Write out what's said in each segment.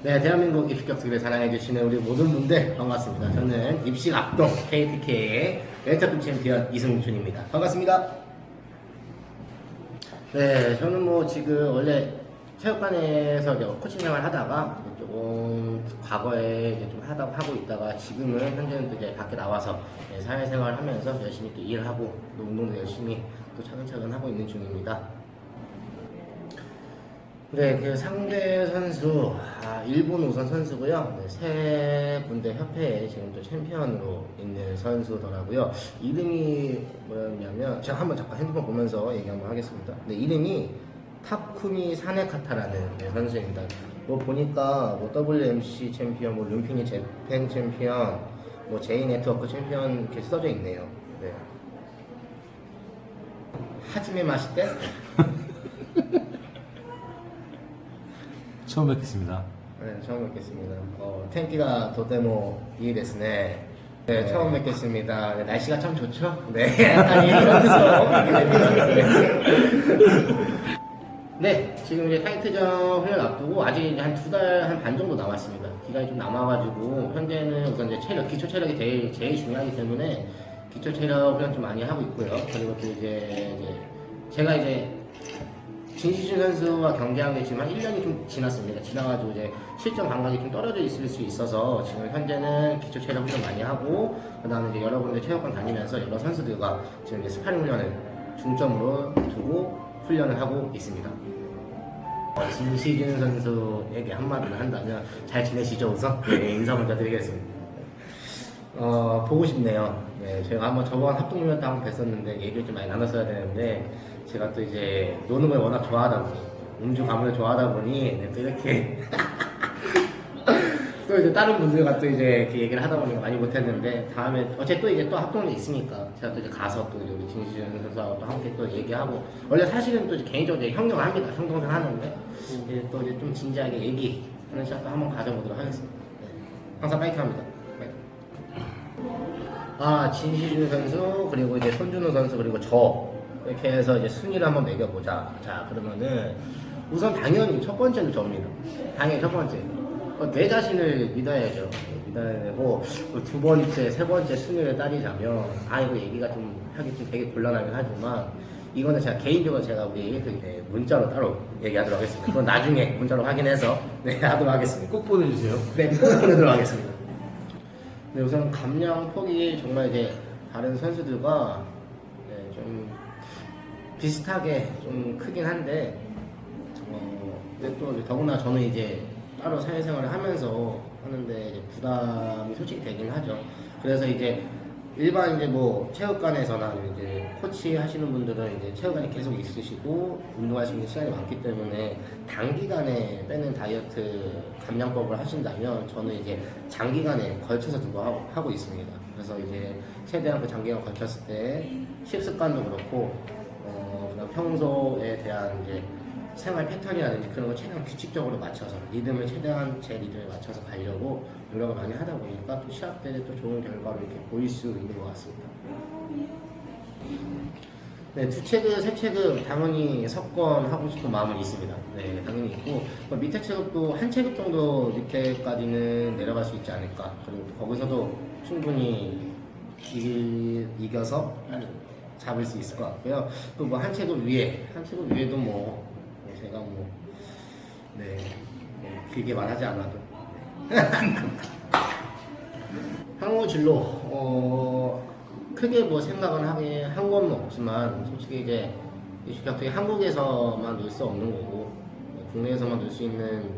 네, 대한민국 입시 격투기를 사랑해주시는 우리 모든 분들 반갑습니다. 저는 입시 압동 KTK의 웰터급 챔피언 이승준입니다. 반갑습니다. 네, 저는 뭐 지금 원래 체육관에서 코칭 생활 하다가 조금 과거에 이제 좀 하다 하고 있다가 지금은 현재는 또 이제 밖에 나와서 네, 사회생활 하면서 열심히 또 일하고 또 운동도 열심히 또 차근차근 하고 있는 중입니다. 네, 그 상대 선수, 아, 일본 우선 선수고요. 네, 세 군데 협회에 지금 또 챔피언으로 있는 선수더라고요. 이름이 뭐였냐면, 제가 한번 잠깐 핸드폰 보면서 얘기 한번 하겠습니다. 네, 이름이 타쿠미 사네카타라는 네, 선수입니다. 뭐 보니까 뭐 WMC 챔피언, 뭐 룸피니 재팬 챔피언, 뭐 제이 네트워크 챔피언 이렇게 써져 있네요. 네. 하지메 마시떼? 처음 뵙겠습니다. 네, 처음 뵙겠습니다. 어, 텐키가 도테모 이 데스네. 네, 처음 뵙겠습니다. 네, 날씨가 참 좋죠? 네, 이런 뜻으로. 네, 지금 이제 타이트전 훈련 앞두고 아직 한두 달 한 반 정도 남았습니다. 기간이 좀 남아가지고 현재는 우선 이제 체력, 기초 체력이 제일, 제일 중요하기 때문에 기초 체력 훈련 좀 많이 하고 있고요. 그리고 또 이제, 이제 제가 이제 진시준 선수와 경기한 게한 1년이 좀 지났습니다. 지나가지고 이제 실전 감각이 좀 떨어져 있을 수 있어서 지금 현재는 기초 체력 훈련 많이 하고 그다음에 이제 여러분들 체육관 다니면서 여러 선수들과 지금 이제 스파링 훈련을 중점으로 두고 훈련을 하고 있습니다. 어, 진시준 선수에게 한마디를 한다면 잘 지내시죠 우선 네, 인사 먼저 드리겠습니다. 어, 보고 싶네요. 네, 제가 한번 저번 합동훈련 때 한번 뵀었는데 얘기를 좀 많이 나눴어야 되는데 제가 또 이제 노는 걸 워낙 좋아하다 보니 음주 가문을 좋아하다 보니 네, 또 이렇게 또 이제 다른 분들과 또 이제 이렇게 얘기를 하다 보니까 많이 못했는데 다음에 어째 또 이제 또 합동이 있으니까 제가 또 이제 가서 또 이제 우리 진시준 선수하고 또 함께 또 얘기하고 원래 사실은 또 이제 개인적으로 이제 형님을 합니다 형 동생 하는데 이제 또 이제 좀 진지하게 얘기하는 시간도 한번 가져보도록 하겠습니다 네. 항상 파이팅합니다 파이팅. 아 진시준 선수 그리고 이제 손준호 선수 그리고 저 이렇게 해서 이제 순위를 한번 매겨보자. 자 그러면은 우선 당연히 첫 번째는 저입니다. 당연히 첫 번째. 어, 내 자신을 믿어야죠. 믿어야 되고 그두 번째, 세 번째 순위를 따지자면 아 이거 얘기가 좀 하기 좀 되게 곤란하긴 하지만 이거는 제가 개인적으로 제가 우리 그 이제 문자로 따로 얘기하도록 하겠습니다. 그건 나중에 문자로 확인해서 네 하도록 하겠습니다. 꼭 보내주세요. 네, 꼭 보내도록 하겠습니다. 네, 우선 감량 폭이 정말 이제 다른 선수들과 네, 좀 비슷하게 좀 크긴 한데, 어, 근데 또 더구나 저는 이제 따로 사회생활을 하면서 하는데 이제 부담이 솔직히 되긴 하죠. 그래서 이제 일반 이제 뭐 체육관에서나 이제 코치 하시는 분들은 이제 체육관에 계속 있으시고 있는 시간이 많기 때문에 단기간에 빼는 다이어트 감량법을 하신다면 저는 이제 장기간에 걸쳐서 두고 하고, 하고 있습니다. 그래서 이제 최대한 그 장기간 걸쳤을 때 식습관도 그렇고 어, 평소에 대한 이제 생활 패턴이라든지 그런 걸 최대한 규칙적으로 맞춰서 리듬을 최대한 제 리듬에 맞춰서 가려고 노력을 많이 하다 보니까 또 시합 때 또 좋은 결과를 이렇게 보일 수 있는 것 같습니다. 네, 두 체급, 세 체급 당연히 석권하고 싶은 마음은 있습니다. 네, 당연히 있고 뭐 밑에 체급도 한 체급 정도 밑에까지는 내려갈 수 있지 않을까. 그리고 거기서도 충분히 이기, 이겨서 잡을 수 있을 것 같고요. 또 뭐 한 체급 위에, 한 체급 위에도 뭐, 뭐 제가 뭐, 네, 뭐 길게 말하지 않아도. 향후 진로, 어, 크게 뭐 생각은 하긴 한 건 없지만, 솔직히 이제, 이슈 격투기 한국에서만 놀 수 없는 거고, 국내에서만 놀 수 있는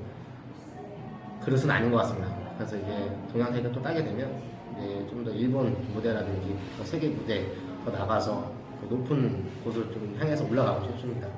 그릇은 아닌 것 같습니다. 그래서 이제 동양대회를 또 따게 되면, 이제 좀 더 일본 무대라든지 더 세계 무대 더 나가서 더 높은 곳을 좀 향해서 올라가고 싶습니다.